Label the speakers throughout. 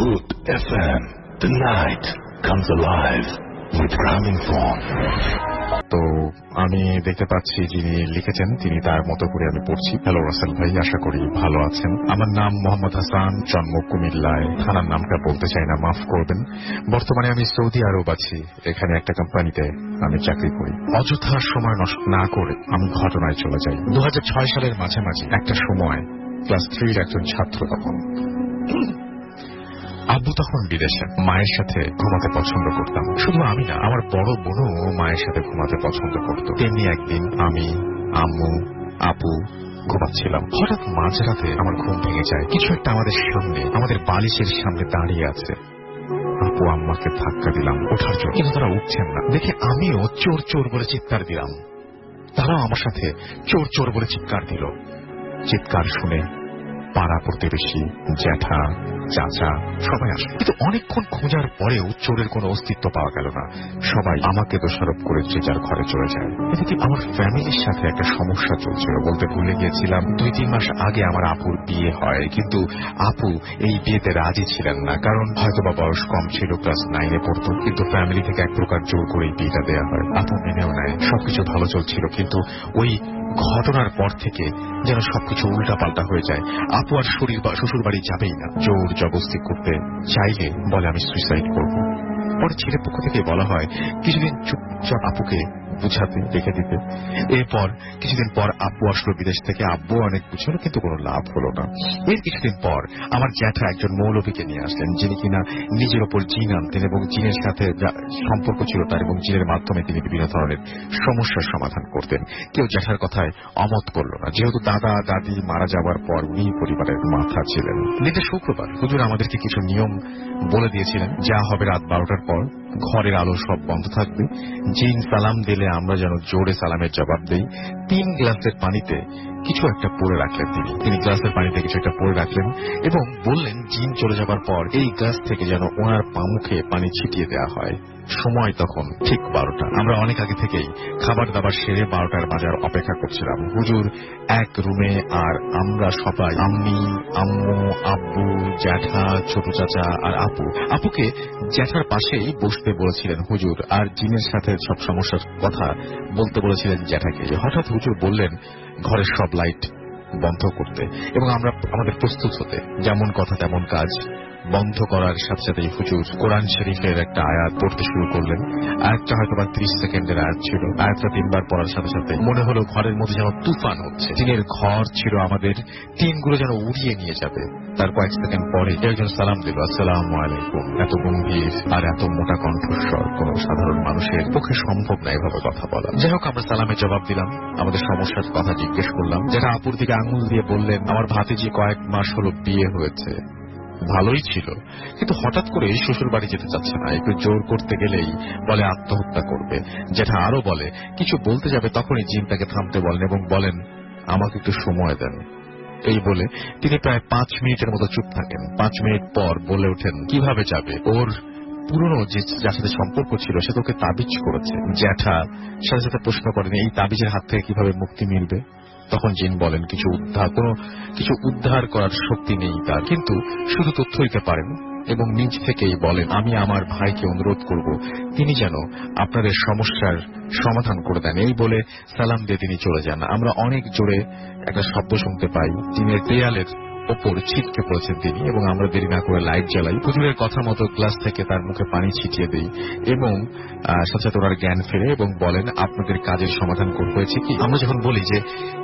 Speaker 1: Hood FM. The night comes alive with gramophone.
Speaker 2: তো আমি দেখতে পাচ্ছি যিনি লিখেছেন, তিনি তার মতো করে আমি পড়ছি। হ্যালো রাসেল ভাই, আশা করি ভালো আছেন। আমার নাম মোহাম্মদ হাসান, জন্ম কুমিল্লায়। থানার নামটা বলতে চাই না, মাফ করবেন। বর্তমানে আমি সৌদি আরব আছি। এখানে একটা কোম্পানিতে আমি চাকরি করি। অযথা সময় নষ্ট না করে আমি ঘটনায় চলে যাই। দু হাজার ছয় সালের মাঝামাঝি একটা সময়, ক্লাস থ্রির একজন ছাত্র তখন। আব্বু তখন বিদেশে মায়ের সাথে ঘুমাতে পছন্দ করতাম। শুধু আমি না, আমার বড় বোনও মায়ের সাথে ঘুমাতে পছন্দ করত। তেমনি একদিন আমি, আম্মু, আপু ঘুমাচ্ছিলাম। হঠাৎ মাঝরাতে আমার ঘুম ভেঙে যায়। কিছু একটা আমাদের সামনে, আমাদের বালিশের সামনে দাঁড়িয়ে আছে। আপু আম্মাকে ধাক্কা দিলাম ওঠার জন্য। কিন্তু তারা উঠছেন না। দেখে আমিও চোর চোর বলে চিৎকার দিলাম। তারাও আমার সাথে চোর চোর বলে চিৎকার দিল। চিৎকার শুনে পাড়া প্রতিবেশী, জ্যাঠা, চাচা, সবাই আসে। কিন্তু অনেকক্ষণ খোঁজার পরেও চোরের কোনো অস্তিত্ব পাওয়া গেল না। সবাই আমাকে দোষারোপ করে যে যার ঘরে চলে যায়। এদিকে আমার ফ্যামিলির সাথে একটা সমস্যা চলছিল বলতে ভুলে গিয়েছিলাম। দুই, তিন মাস আগে আমার আপুর বিয়ে হয়, কিন্তু আপু এই বিয়েতে রাজি ছিলেন না, কারণ হয়তো বা বয়স কম ছিল, ক্লাস নাইনে পড়তো। কিন্তু ফ্যামিলি থেকে এক প্রকার জোর করে এই বিয়েটা দেওয়া হয়। আপু মেনেও নেয়, সবকিছু ভালো চলছিল, কিন্তু ওই ঘটনার পর থেকে যেন সবকিছু উল্টাপাল্টা হয়ে যায়। আপু আর শরীর বা শ্বশুর বাড়ি যাবেই না। জোর জবস্তি করতে চাইলে বলে আমি সুইসাইড করব। পরে ছেলের পক্ষ থেকে বলা হয়, কিছুদিন চুপচাপ আপুকে বুঝাতে রেখে দিতে। এরপর কিছুদিন পর আব্বু আসলো বিদেশ থেকে। আব্বু অনেক বুঝলো, কিন্তু কোনো লাভ হলো না। এর কিছুদিন পর আমার জ্যাঠা একজন মৌলভীকে নিয়ে আসলেন, যিনি কিনা নিজের ওপর জিন আনতেন এবং জিনের সাথে সম্পর্ক ছিল তার এবং জিনের মাধ্যমে তিনি বিভিন্ন ধরনের সমস্যার সমাধান করতেন। কেউ জ্যাঠার কথায় অমত করল না। যেহেতু দাদা, দাদি মারা যাওয়ার পর উনি পরিবারের মাথা ছিলেন। দিনটা শুক্রবার হুজুর আমাদেরকে কিছু নিয়ম বলে দিয়েছিলেন। যা হবে রাত বারোটার পর। ঘরের আলো সব বন্ধ থাকবে। জিন সালাম দিলে আমরা যেন জোরে সালামের জবাব দেই। তিন গ্লাসের পানিতে কিছু একটা পরে রাখলেন তিনি। তিনি গ্লাসের পানিতে কিছু একটা পরে রাখলেন এবং বললেন, জিন চলে যাবার পর এই গ্লাস থেকে যেন ওনার পামুখে পানি ছিটিয়ে দেওয়া হয়। সময় তখন ঠিক বারোটা। আমরা অনেক আগে থেকেই খাবার দাবার সেরে বারোটার বাজার অপেক্ষা করছিলাম। হুজুর, এক রুমে আর আমরা সবাই। আম্মি, আম্মু, আব্বু, জ্যাঠা, ছোট চাচা আর আপু। আপুকে জ্যাঠার পাশেই বসতে বলেছিলেন, হুজুর, আর জিনের সাথে সব সমস্যার কথা বলতে বলেছিলেন জ্যাঠাকে হঠাৎ হুজুর বললেন ঘরের সব লাইট বন্ধ করতে এবং আমরা আমাদের প্রস্তুত হতে যেমন কথা তেমন কাজ বন্ধ করার সাথে সাথে হুজুর কোরআন শরীফের একটা আয়াত পড়তে শুরু করলেন। আয়াতটা হয়তো বা ত্রিশ সেকেন্ডের আয়াত ছিল। আয়াতটা তিনবার পড়ার সাথে সাথে মনে হলো ঘরের মধ্যে যেন তুফান হচ্ছে। টিনের ঘর ছিল আমাদের। টিনগুলো যেন উড়িয়ে নিয়ে যাবে। তার কয়েক সেকেন্ড পরে একজন সালাম দিল, আসসালাম আলাইকুম। এত গম্ভীর আর এত মোটা কণ্ঠস্বর, কোন সাধারণ মানুষের পক্ষে সম্ভব না এভাবে কথা বলা। যাই হোক, আমরা সালামের জবাব দিলাম। আমাদের সমস্যার কথা জিজ্ঞেস করলাম। যেটা আপুর দিকে আঙুল দিয়ে বললেন, আমার ভাতিজি কয়েক মাস হলো বিয়ে হয়েছে। ভালোই ছিল। কিন্তু হঠাৎ করে শ্বশুর বাড়ি যেতে চাচ্ছে না। একটু জোর করতে গেলেই বলে, আত্মহত্যা করবে। যেটা আরও বলে, কিছু বলতে যাবে তখনই জিন তাকে থামতে বলেন এবং বলেন, আমাকে একটু সময় দেন। এই বলে তিনি প্রায় পাঁচ মিনিটের মতো চুপ থাকেন। পাঁচ মিনিট পর বলে ওঠেন, কীভাবে যাবে? ওর পুরনো যে যার সাথে সম্পর্ক ছিল, সে তোকে তাবিজ করেছে। জ্যাঠা সাথে সাথে প্রশ্ন করেন, এই তাবিজের হাত থেকে কীভাবে মুক্তি মিলবে? তখন জিন বলেন, কিছু উদ্ধার, কোনো কিছু উদ্ধার করার শক্তি নেই তার কিন্তু শুধু তথ্য দিতে পারেন এবং নিজ থেকেই বলেন, আমি আমার ভাইকে অনুরোধ করব, তিনি যেন আপনাদের সমস্যার সমাধান করে দেন। এই বলে সালাম দিয়ে তিনি চলে যান। আমরা অনেক জোরে একটা শব্দ শুনতে পাই টিনের দেয়ালের ওপর ছিটকে পড়েছেন তিনি এবং আমরা দেরি না করে লাইট জ্বালাই। হুজুরের কথা মতো গ্লাস থেকে তার মুখে পানি ছিটিয়ে দেই এবং সাথে ওনার জ্ঞান ফেরে এবং বলেন, আপনাদের কাজের সমাধান করতে হয়েছে কি? আমরা যখন বলি যে,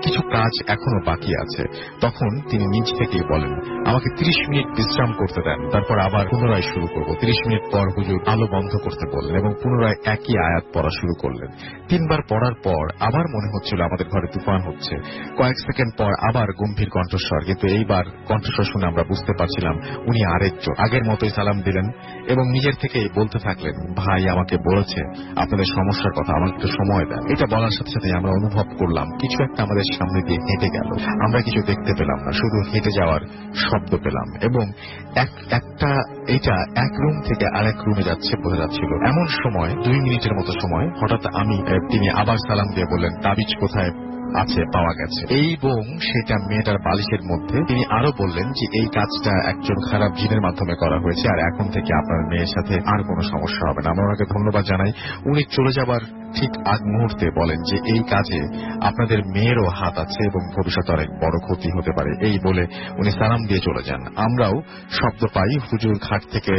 Speaker 2: কিছু কাজ এখনও বাকি আছে, তখন তিনি নিজ থেকেই বলেন, আমাকে 30 মিনিট বিশ্রাম করতে দেন, তারপর আবার পুনরায় শুরু করব। 30 মিনিট পর হুজুর আলো বন্ধ করতে বললেন এবং পুনরায় একই আয়াত পড়া শুরু করলেন। তিনবার পড়ার পর আবার মনে হচ্ছিল আমাদের ঘরে তুফান হচ্ছে। কয়েক সেকেন্ড পর আবার গম্ভীর কণ্ঠস্বর, কিন্তু এইবার কণ্ঠস্বর শুনে আমরা বুঝতে পারছিলাম উনি আরেকজন। আগের মতোই সালাম দিলেন এবং নিজের থেকেই বলতে থাকলেন, ভাই, আমাকে বলেছে, আপনাদের সমস্যার কথা, আমাকে একটু সময় দেন। এটা বলার সাথে সাথে আমরা অনুভব করলাম, কিছু একটা আমাদের সামনে দিয়ে হেঁটে গেল। আমরা কিছু দেখতে পেলাম না, শুধু হেঁটে যাওয়ার শব্দ পেলাম এবং এক, একটা, এটা এক রুম থেকে আরেক রুমে যাচ্ছে বোঝা যাচ্ছিল। এমন সময়, দুই মিনিটের মতো সময়, হঠাৎ আমি তিনি আবার সালাম দিয়ে বললেন, তাবিজ কোথায়? আছে, পাওয়া গেছে। এই এবং সেটা মেয়েটার বালিশের মধ্যে, তিনি আরও বললেন যে এই কাজটা একজন খারাপ জিনের মাধ্যমে করা হয়েছে, আর এখন থেকে আপনার মেয়ের সাথে আর কোনো সমস্যা হবে না। আমরা ওনাকে ধন্যবাদ জানাই। উনি চলে যাবার ঠিক আগ মুহূর্তে বলেন যে এই কাজে আপনাদের মেয়েরও হাত আছে এবং ভবিষ্যতে অনেক বড় ক্ষতি হতে পারে। এই বলে উনি সালাম দিয়ে চলে যান। আমরাও শব্দ পাই, হুজুর ঘাট থেকে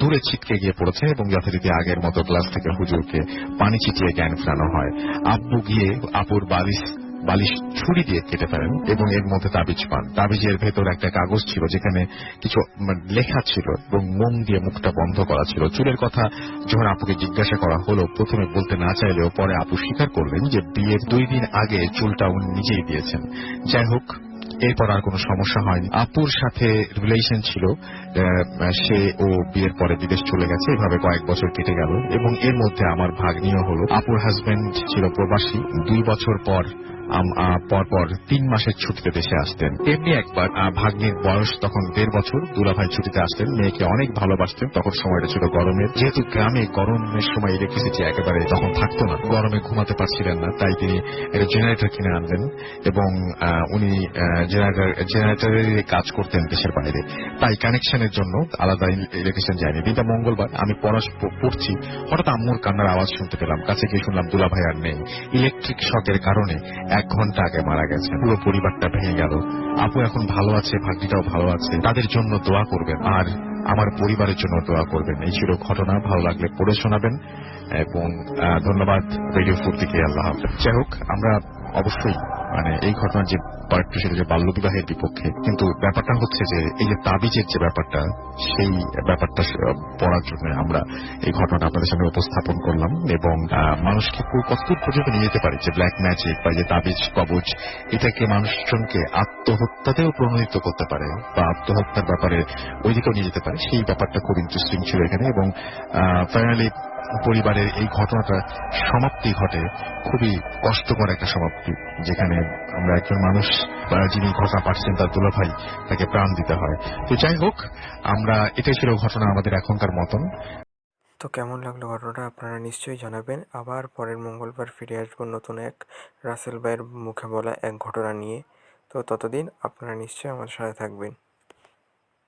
Speaker 2: দূরে ছিটকে গিয়ে পড়েছে এবং যথারীতি আগের মতো ক্লাস থেকে হুজুরকে পানি ছিটিয়ে জ্ঞান ফেরানো হয়। আব্বু গিয়ে আপুর বালিশ বালিশ ছুরি দিয়ে কেটে ফেলেন এবং এর মধ্যে তাবিজ পান। তাবিজের ভেতর একটা কাগজ ছিল যেখানে কিছু মানে লেখা ছিল এবং মোম দিয়ে মুখটা বন্ধ করা ছিল। চুলের কথা যখন আপুকে জিজ্ঞাসা করা হলো, প্রথমে বলতে না চাইলেও পরে আপু স্বীকার করলেন যে বিয়ের দুই দিন আগে চুলটা উনি নিজেই দিয়েছেন। যাই হোক, এরপর আর কোনো সমস্যা হয়নি। আপুর সাথে রিলেশন ছিল সে ও বিয়ের পরে বিদেশ চলে গেছে, এভাবে কয়েক বছর কেটে গেল এবং এর মধ্যে আমার ভাগ্নিও হলো। আপুর হাজবেন্ড ছিল প্রবাসী। দুই বছর পর আম- আহ, পর পর তিন মাসের ছুটিতে দেশে আসতেন। এমনি একবার ভাগ্নির বয়স তখন দেড় বছর। দুলাভাই ছুটিতে আসতেন মেয়েকে অনেক ভালোবাসতেন। তখন সময়টা ছিল গরমের। যেহেতু গ্রামে গরমের সময় ইলেকট্রিসিটি একেবারে তখন থাকতো না গরমে ঘুমাতে পারছিলেন না তাই তিনি একটা জেনারেটর কিনে আনলেন এবং উনি জেনারেটর জেনারেটরের কাজ করতেন দেশের বাইরে। তাই কানেকশনের জন্য আলাদা ইলেকট্রিশিয়ান যায়নি। দিনটা মঙ্গলবার আমি পড়াশ পড়ছি। হঠাৎ আম্মুর কান্নার আওয়াজ শুনতে পেলাম। কাছে গিয়ে শুনলাম দুলাভাই আর নেই। ইলেকট্রিক শকের কারণে এক ঘণ্টা আগে মারা গেছে পুরো পরিবারটা ভেঙে গেল। আপু এখন ভালো আছে, ভাগ্নিটাও ভালো আছে। তাদের জন্য দোয়া করবেন। আর আমার পরিবারের জন্য দোয়া করবেন। এই ছিল ঘটনা। ভালো লাগলে পড়ে শোনাবেন। এবং ধন্যবাদ রেডিও ফুর্তিকে। আল্লাহ হাফেজ। যাই হোক, আমরা অবশ্যই মানে এই ঘটনার যে পার্ট টু সেটা যে বাল্যবিবাহের বিপক্ষে, কিন্তু ব্যাপারটা হচ্ছে যে এই যে তাবিজের যে ব্যাপারটা, সেই ব্যাপারটা পড়ার জন্য আমরা এই ঘটনাটা আপনাদের সামনে উপস্থাপন করলাম এবং মানুষকে কতদূর পর্যন্ত নিয়ে যেতে পারে যে ব্ল্যাক ম্যাজিক বা যে তাবিজ, কবচ, এটাকে মানুষজনকে আত্মহত্যাতেও প্রণোদিত করতে পারে বা আত্মহত্যার ব্যাপারে ওইদিকেও নিয়ে যেতে পারে। সেই ব্যাপারটা খুব ইন্টারেস্টিং ছিল এখানে এবং ফাইনালি পরিবারের এই ঘটনাটা সমাপ্তি ঘটে, খুবই কষ্টকর একটা সমাপ্তি, যেখানে আমরা একজন মানুষ যিনি ঘটনা পাচ্ছেন তার দুলা ভাই তাকে প্রাণ দিতে হয়। তো যাই হোক, আমরা এটাই ছিল ঘটনা আমাদের এখনকার মতন।
Speaker 3: তো কেমন লাগল ঘটনাটা আপনারা নিশ্চয়ই জানাবেন। আবার পরের মঙ্গলবার ফিরে আসব নতুন এক রাসেল ভাইয়ের মুখে বলা এক ঘটনা নিয়ে। তো ততদিন আপনারা নিশ্চয়ই আমার সাথে থাকবেন।